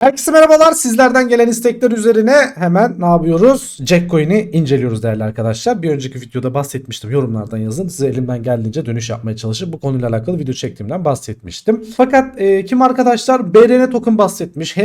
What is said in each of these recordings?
Herkese merhabalar. Sizlerden gelen istekler üzerine hemen ne yapıyoruz? Jackcoin'i inceliyoruz değerli arkadaşlar. Bir önceki videoda bahsetmiştim. Yorumlardan yazın. Size elimden geldiğince dönüş yapmaya çalışıp bu konuyla alakalı video çektiğimden bahsetmiştim. Fakat e, kim arkadaşlar BRN token bahsetmiş.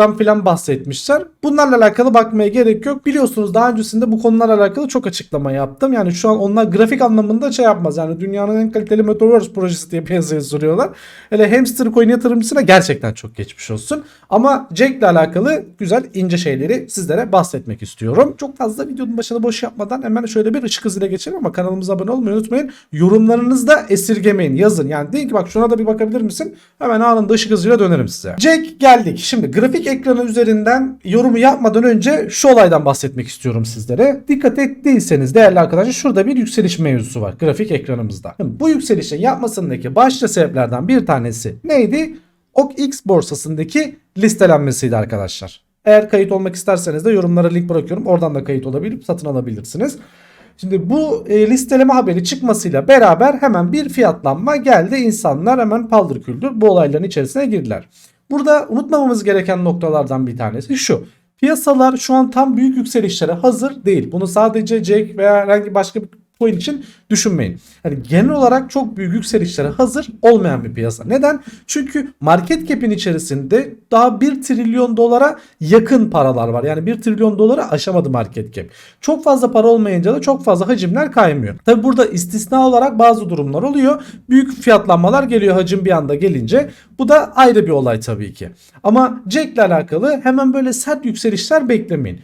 Hamster'dan filan bahsetmişler. Bunlarla alakalı bakmaya gerek yok. Biliyorsunuz daha öncesinde bu konularla alakalı çok açıklama yaptım. Yani şu an onlar grafik anlamında şey yapmaz. Yani dünyanın en kaliteli Metaverse projesi diye piyasaya sürüyorlar. Hele hamster coin yatırımcısına gerçekten çok geçmiş olsun. Ama Jack ile alakalı güzel ince şeyleri sizlere bahsetmek istiyorum. Çok fazla videonun başını boş yapmadan hemen şöyle bir ışık hızıyla geçelim ama kanalımıza abone olmayı unutmayın. Yorumlarınızı da esirgemeyin. Yazın. Yani deyin ki bak şuna da bir bakabilir misin? Hemen anında ışık hızıyla dönerim size. Jack geldik. Şimdi grafik ekranı üzerinden yorumu yapmadan önce şu olaydan bahsetmek istiyorum sizlere. Dikkat ettiyseniz değerli arkadaşlar şurada bir yükseliş mevzusu var grafik ekranımızda. Bu yükselişin yapmasındaki başlıca sebeplerden bir tanesi neydi? OKX borsasındaki listelenmesiydi arkadaşlar. Eğer kayıt olmak isterseniz de yorumlara link bırakıyorum. Oradan da kayıt olabilip satın alabilirsiniz. Şimdi bu e, listeleme haberi çıkmasıyla beraber hemen bir fiyatlanma geldi. İnsanlar hemen paldır küldür bu olayların içerisine girdiler. Burada unutmamamız gereken noktalardan bir tanesi şu. Piyasalar şu an tam büyük yükselişlere hazır değil. Bunu sadece Jack veya herhangi başka bir coin için düşünmeyin. Yani genel olarak çok büyük yükselişlere hazır olmayan bir piyasa. Neden? Çünkü market cap'in içerisinde daha 1 trilyon dolara yakın paralar var. Yani 1 trilyon dolara aşamadı market cap. Çok fazla para olmayınca da çok fazla hacimler kaymıyor. Tabi burada istisna olarak bazı durumlar oluyor. Büyük fiyatlanmalar geliyor hacim bir anda gelince. Bu da ayrı bir olay tabii ki. Ama Jack ile alakalı hemen böyle sert yükselişler beklemeyin.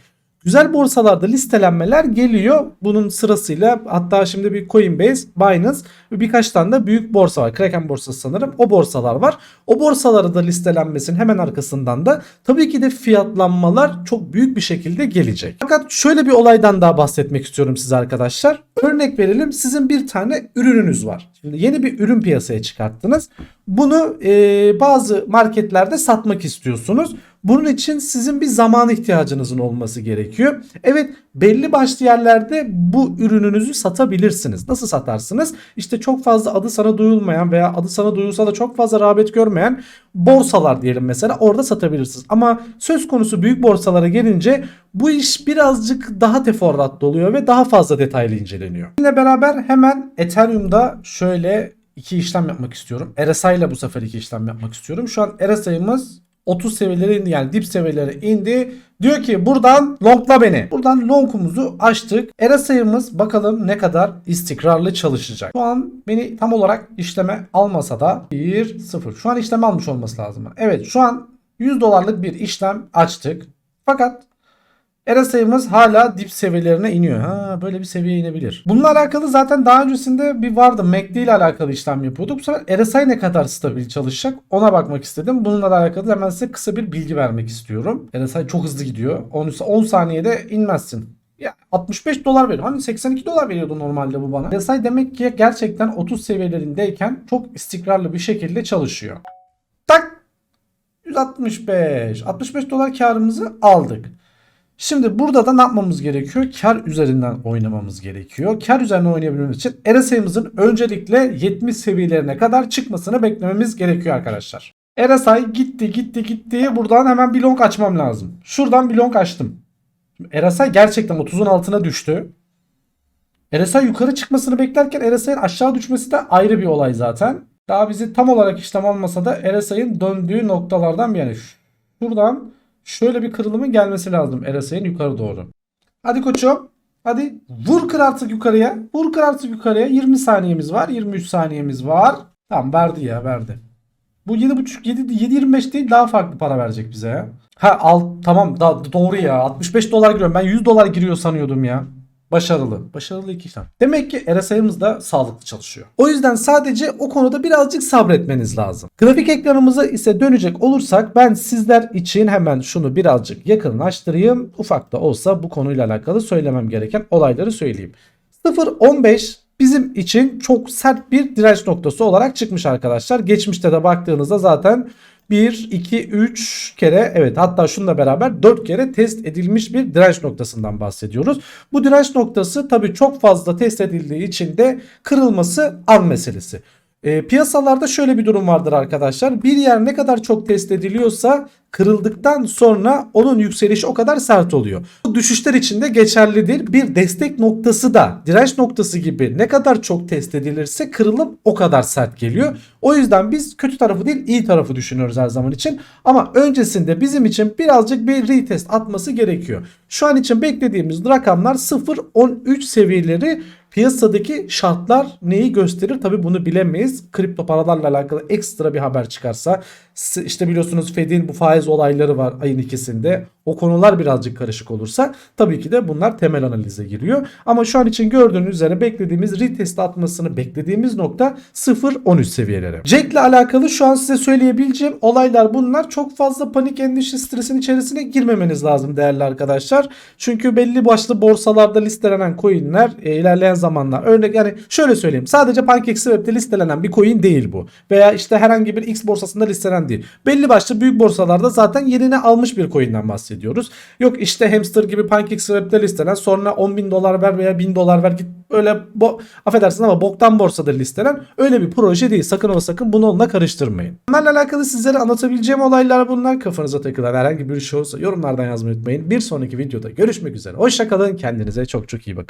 Güzel borsalarda listelenmeler geliyor. Bunun sırasıyla hatta şimdi bir Coinbase, Binance ve birkaç tane de büyük borsa var. Kraken borsası sanırım. O borsalar var. O borsalara da listelenmesinin hemen arkasından da tabii ki de fiyatlanmalar çok büyük bir şekilde gelecek. Fakat şöyle bir olaydan daha bahsetmek istiyorum size arkadaşlar. Örnek verelim sizin bir tane ürününüz var. Şimdi yeni bir ürün piyasaya çıkarttınız. Bunu e, bazı marketlerde satmak istiyorsunuz. Bunun için sizin bir zaman ihtiyacınızın olması gerekiyor. Evet belli başlı yerlerde bu ürününüzü satabilirsiniz. Nasıl satarsınız? İşte çok fazla adı sana duyulmayan veya adı sana duyulsa da çok fazla rağbet görmeyen borsalar diyelim mesela orada satabilirsiniz. Ama söz konusu büyük borsalara gelince bu iş birazcık daha teferruatlı oluyor ve daha fazla detaylı inceleniyor. Yine beraber hemen Ethereum'da şöyle iki işlem yapmak istiyorum. RSI ile bu sefer iki işlem yapmak istiyorum. Şu an RSI'miz 30 seviyelere indi yani dip seviyelere indi. Diyor ki buradan longla beni. Buradan longumuzu açtık. RSI'miz bakalım ne kadar istikrarlı çalışacak. Şu an beni tam olarak işleme almasa da 1 0. Şu an işlem almış olması lazım. Evet şu an 100 dolarlık bir işlem açtık. Fakat RSI'miz hala dip seviyelerine iniyor. Ha böyle bir seviye inebilir. Bununla alakalı zaten daha öncesinde bir vardı. MACD ile alakalı işlem yapıyorduk. Bu sefer RSI ne kadar stabil çalışacak ona bakmak istedim. Bununla alakalı hemen size kısa bir bilgi vermek istiyorum. RSI çok hızlı gidiyor. 10, 10 saniyede inmezsin. Ya 65 dolar veriyor. Hani 82 dolar veriyordu normalde bu bana. RSI demek ki gerçekten 30 seviyelerindeyken çok istikrarlı bir şekilde çalışıyor. Tak 165. 65 dolar karımızı aldık. Şimdi burada da ne yapmamız gerekiyor? Kar üzerinden oynamamız gerekiyor. Kar üzerinden oynayabilmemiz için RSI'mızın öncelikle 70 seviyelerine kadar çıkmasını beklememiz gerekiyor arkadaşlar. RSI gitti gitti gitti. Buradan hemen bir long açmam lazım. Şuradan bir long açtım. RSI gerçekten 30'un altına düştü. RSI yukarı çıkmasını beklerken RSI'nin aşağı düşmesi de ayrı bir olay zaten. Daha bizi tam olarak işlem almasa da RSI'nin döndüğü noktalardan bir yani. Şuradan şöyle bir kırılımın gelmesi lazım RSI'nin yukarı doğru. Hadi koçum. Hadi vur kır artık yukarıya. Vur kır artık yukarıya. 20 saniyemiz var. 23 saniyemiz var. Tamam verdi ya verdi. Bu 7.5 7 7.25 değil daha farklı para verecek bize ya. Ha al tamam da doğru ya. 65 dolar giriyorum. Ben 100 dolar giriyor sanıyordum ya. Başarılı. Başarılı iki işlem. Demek ki RSI'miz da sağlıklı çalışıyor. O yüzden sadece o konuda birazcık sabretmeniz lazım. Grafik ekranımıza ise dönecek olursak ben sizler için hemen şunu birazcık yakınlaştırayım. Ufak da olsa bu konuyla alakalı söylemem gereken olayları söyleyeyim. 0.15 bizim için çok sert bir direnç noktası olarak çıkmış arkadaşlar. Geçmişte de baktığınızda zaten 1, 2, 3 kere evet hatta şununla beraber 4 kere test edilmiş bir direnç noktasından bahsediyoruz. Bu direnç noktası tabii çok fazla test edildiği için de kırılması an meselesi. E, piyasalarda şöyle bir durum vardır arkadaşlar. Bir yer ne kadar çok test ediliyorsa kırıldıktan sonra onun yükselişi o kadar sert oluyor. Bu düşüşler için de geçerlidir. Bir destek noktası da direnç noktası gibi ne kadar çok test edilirse kırılıp o kadar sert geliyor. O yüzden biz kötü tarafı değil iyi tarafı düşünüyoruz her zaman için. Ama öncesinde bizim için birazcık bir retest atması gerekiyor. Şu an için beklediğimiz rakamlar 0-13 seviyeleri Piyasadaki şartlar neyi gösterir? Tabi bunu bilemeyiz. Kripto paralarla alakalı ekstra bir haber çıkarsa işte biliyorsunuz Fed'in bu faiz olayları var ayın ikisinde. O konular birazcık karışık olursa tabii ki de bunlar temel analize giriyor. Ama şu an için gördüğünüz üzere beklediğimiz retest atmasını beklediğimiz nokta 0-13 seviyeleri. Jack'le alakalı şu an size söyleyebileceğim olaylar bunlar. Çok fazla panik endişe stresin içerisine girmemeniz lazım değerli arkadaşlar. Çünkü belli başlı borsalarda listelenen coinler e, ilerleyen zamanlar örnek yani şöyle söyleyeyim sadece PancakeSwap'te listelenen bir coin değil bu. Veya işte herhangi bir X borsasında listelenen değil. Belli başlı büyük borsalarda zaten yerini almış bir coin'den bahsediyoruz. Yok işte Hamster gibi PancakeSwap'te listelen sonra 10 bin dolar ver veya 1000 dolar ver git öyle bo affedersin ama boktan borsada listelen öyle bir proje değil. Sakın ola sakın bunu onunla karıştırmayın. Bunlarla alakalı sizlere anlatabileceğim olaylar bunlar. Kafanıza takılan herhangi bir şey olursa yorumlardan yazmayı unutmayın. Bir sonraki videoda görüşmek üzere. Hoşçakalın. Kendinize çok çok iyi bakın.